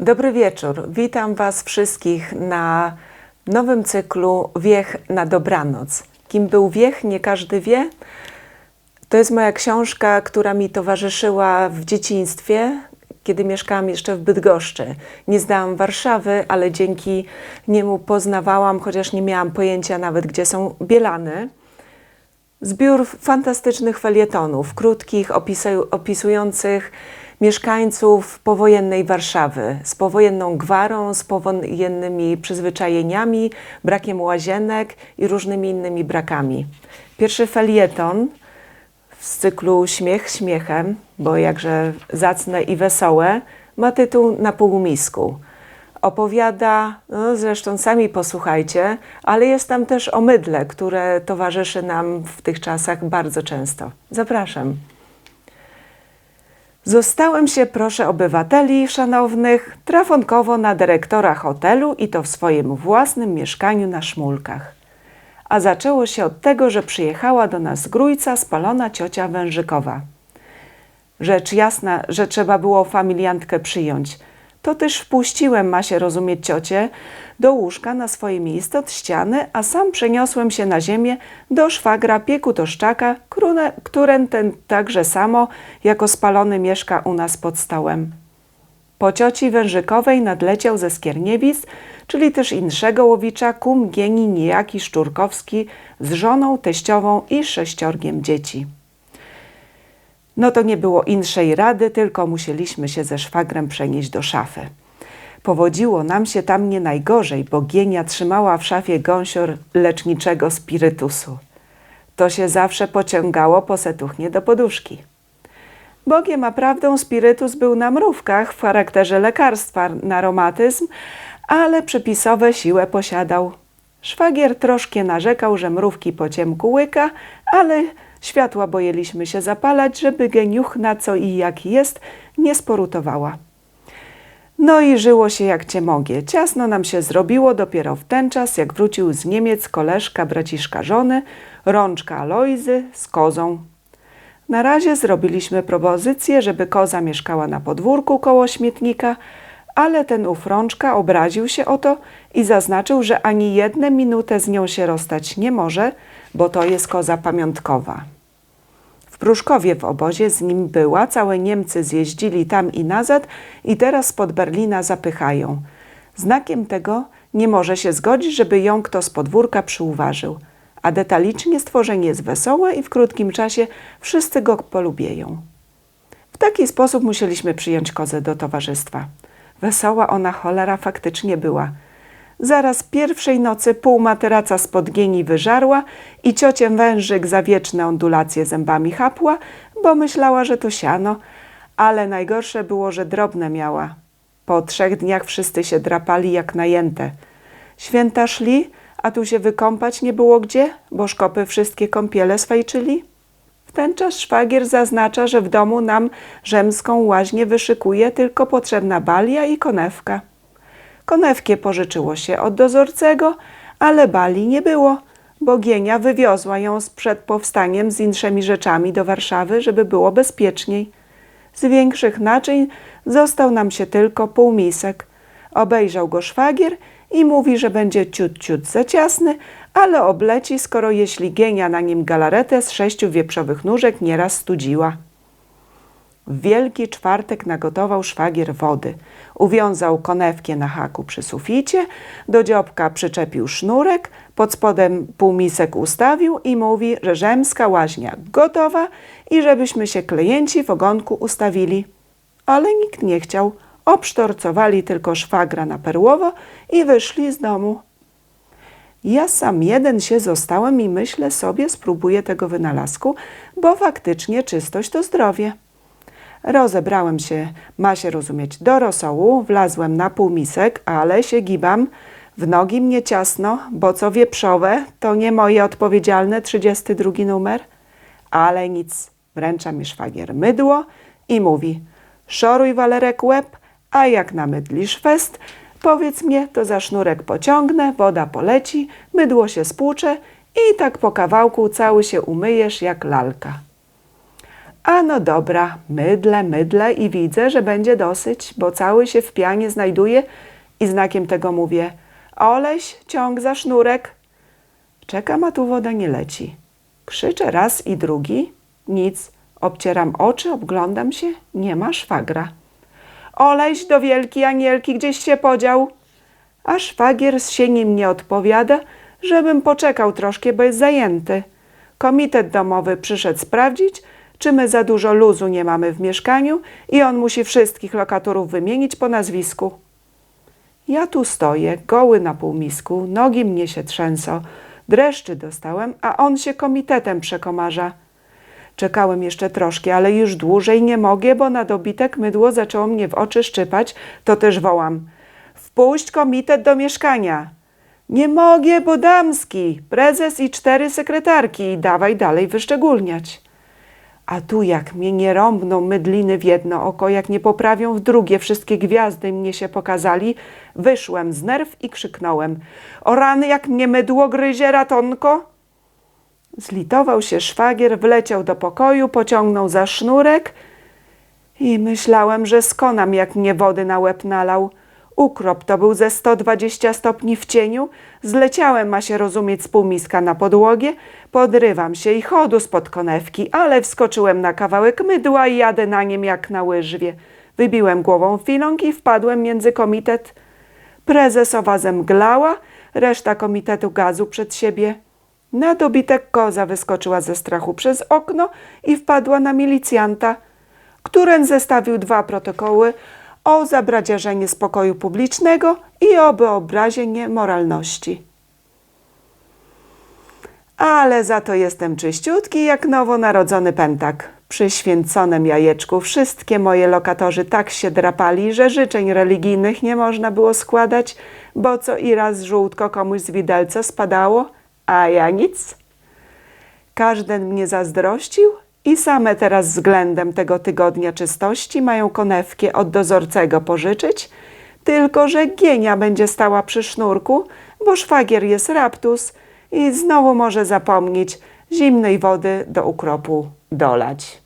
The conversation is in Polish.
Dobry wieczór. Witam Was wszystkich na nowym cyklu Wiech na dobranoc. Kim był Wiech, nie każdy wie. To jest moja książka, która mi towarzyszyła w dzieciństwie, kiedy mieszkałam jeszcze w Bydgoszczy. Nie znałam Warszawy, ale dzięki niemu poznawałam, chociaż nie miałam pojęcia nawet, gdzie są Bielany. Zbiór fantastycznych felietonów, krótkich, opisuj- opisujących mieszkańców powojennej Warszawy, z powojenną gwarą, z powojennymi przyzwyczajeniami, brakiem łazienek i różnymi innymi brakami. Pierwszy felieton z cyklu Śmiech śmiechem, bo jakże zacne i wesołe, ma tytuł Na półmisku. Opowiada, no zresztą sami posłuchajcie, ale jest tam też o mydle, które towarzyszy nam w tych czasach bardzo często. Zapraszam. Zostałem się, proszę obywateli szanownych, trafonkowo na dyrektora hotelu i to w swoim własnym mieszkaniu na Szmulkach. A zaczęło się od tego, że przyjechała do nas Grójca spalona ciocia Wężykowa. Rzecz jasna, że trzeba było familiantkę przyjąć. To też wpuściłem, ma się rozumieć ciocię, do łóżka na swoje miejsce od ściany, a sam przeniosłem się na ziemię do szwagra Pieku Toszczaka, które, któren ten także samo jako spalony mieszka u nas pod stołem. Po cioci Wężykowej nadleciał ze Skierniewic, czyli też inszego łowicza, kum gieni niejaki Szczurkowski z żoną, teściową i sześciorgiem dzieci. No to nie było inszej rady, tylko musieliśmy się ze szwagrem przenieść do szafy. Powodziło nam się tam nie najgorzej, bo Gienia trzymała w szafie gąsior leczniczego spirytusu. To się zawsze pociągało po setuchnie do poduszki. Bogiem a prawdą spirytus był na mrówkach w charakterze lekarstwa na romatyzm, ale przepisowe siłę posiadał. Szwagier troszkę narzekał, że mrówki po ciemku łyka, ale światła bojeliśmy się zapalać, żeby geniuchna co i jak jest nie sporutowała. No i żyło się jak ciemogie. Ciasno nam się zrobiło dopiero w ten czas, jak wrócił z Niemiec koleżka braciszka żony, rączka Alojzy z kozą. Na razie zrobiliśmy propozycję, żeby koza mieszkała na podwórku koło śmietnika, ale ten ów rączka obraził się o to i zaznaczył, że ani jedne minutę z nią się rozstać nie może, bo to jest koza pamiątkowa. W Pruszkowie w obozie z nim była, całe Niemcy zjeździli tam i nazad i teraz spod Berlina zapychają. Znakiem tego nie może się zgodzić, żeby ją kto z podwórka przyuważył. A detalicznie stworzenie jest wesołe i w krótkim czasie wszyscy go polubieją. W taki sposób musieliśmy przyjąć kozę do towarzystwa. Wesoła ona cholera faktycznie była. Zaraz pierwszej nocy pół materaca spod gieni wyżarła i ciocię wężyk za wieczne ondulacje zębami chapła, bo myślała, że to siano, ale najgorsze było, że drobne miała. Po trzech dniach wszyscy się drapali jak najęte. Święta szli, a tu się wykąpać nie było gdzie, bo szkopy wszystkie kąpiele swajczyli. W ten czas szwagier zaznacza, że w domu nam rzemską łaźnię wyszykuje, tylko potrzebna balia i konewka. Konewkie pożyczyło się od dozorcego, ale bali nie było, bo Gienia wywiozła ją przed powstaniem z inszymi rzeczami do Warszawy, żeby było bezpieczniej. Z większych naczyń został nam się tylko półmisek. Obejrzał go szwagier i mówi, że będzie ciut ciut za ciasny, ale obleci, skoro jeśli Gienia na nim galaretę z sześciu wieprzowych nóżek nieraz studziła. W wielki czwartek nagotował szwagier wody. Uwiązał konewkę na haku przy suficie, do dziobka przyczepił sznurek, pod spodem półmisek ustawił i mówi, że rzemska łaźnia gotowa i żebyśmy się klienci w ogonku ustawili. Ale nikt nie chciał. Obsztorcowali tylko szwagra na perłowo i wyszli z domu. Ja sam jeden się zostałem i myślę sobie, spróbuję tego wynalazku, bo faktycznie czystość to zdrowie. Rozebrałem się, ma się rozumieć, do rosołu, wlazłem na półmisek, ale się gibam, w nogi mnie ciasno, bo co wieprzowe, to nie moje odpowiedzialne 32 numer. Ale nic, wręcza mi szwagier mydło i mówi, szoruj walerek łeb, a jak namydlisz fest, powiedz mnie, to za sznurek pociągnę, woda poleci, mydło się spłucze i tak po kawałku cały się umyjesz jak lalka. A no dobra, mydlę, mydlę i widzę, że będzie dosyć, bo cały się w pianie znajduje i znakiem tego mówię: Oleś, ciąg za sznurek. Czekam, a tu woda nie leci. Krzyczę raz i drugi, nic. Obcieram oczy, obglądam się, nie ma szwagra. Oleś do wielki anielki gdzieś się podział. A szwagier z sieni mnie odpowiada, żebym poczekał troszkę, bo jest zajęty. Komitet domowy przyszedł sprawdzić, czy my za dużo luzu nie mamy w mieszkaniu i on musi wszystkich lokatorów wymienić po nazwisku. Ja tu stoję, goły na półmisku, nogi mnie się trzęsą, dreszczy dostałem, a on się komitetem przekomarza. Czekałem jeszcze troszkę, ale już dłużej nie mogę, bo na dobitek mydło zaczęło mnie w oczy szczypać, to też wołam. Wpuść komitet do mieszkania. Nie mogę, bo damski, prezes i cztery sekretarki, dawaj dalej wyszczególniać. A tu jak mnie nie rąbną mydliny w jedno oko, jak nie poprawią w drugie, wszystkie gwiazdy mnie się pokazali, wyszłem z nerw i krzyknąłem. O rany, jak mnie mydło gryzie, ratonko! Zlitował się szwagier, wleciał do pokoju, pociągnął za sznurek i myślałem, że skonam, jak mnie wody na łeb nalał. Ukrop to był ze 120 stopni w cieniu. Zleciałem, ma się rozumieć, z półmiska na podłogie. Podrywam się i chodu spod konewki, ale wskoczyłem na kawałek mydła i jadę na nim jak na łyżwie. Wybiłem głową filąg i wpadłem między komitet. Prezesowa zemglała, reszta komitetu gazu przed siebie. Na dobitek koza wyskoczyła ze strachu przez okno i wpadła na milicjanta, któren zestawił dwa protokoły o zabradzierzenie spokoju publicznego i o wyobrazienie moralności. Ale za to jestem czyściutki jak nowonarodzony pętak. Przy święconym jajeczku wszystkie moje lokatorzy tak się drapali, że życzeń religijnych nie można było składać, bo co i raz żółtko komuś z widelca spadało, a ja nic. Każdy mnie zazdrościł i same teraz względem tego tygodnia czystości mają konewkę od dozorcego pożyczyć, tylko że Gienia będzie stała przy sznurku, bo szwagier jest raptus i znowu może zapomnieć zimnej wody do ukropu dolać.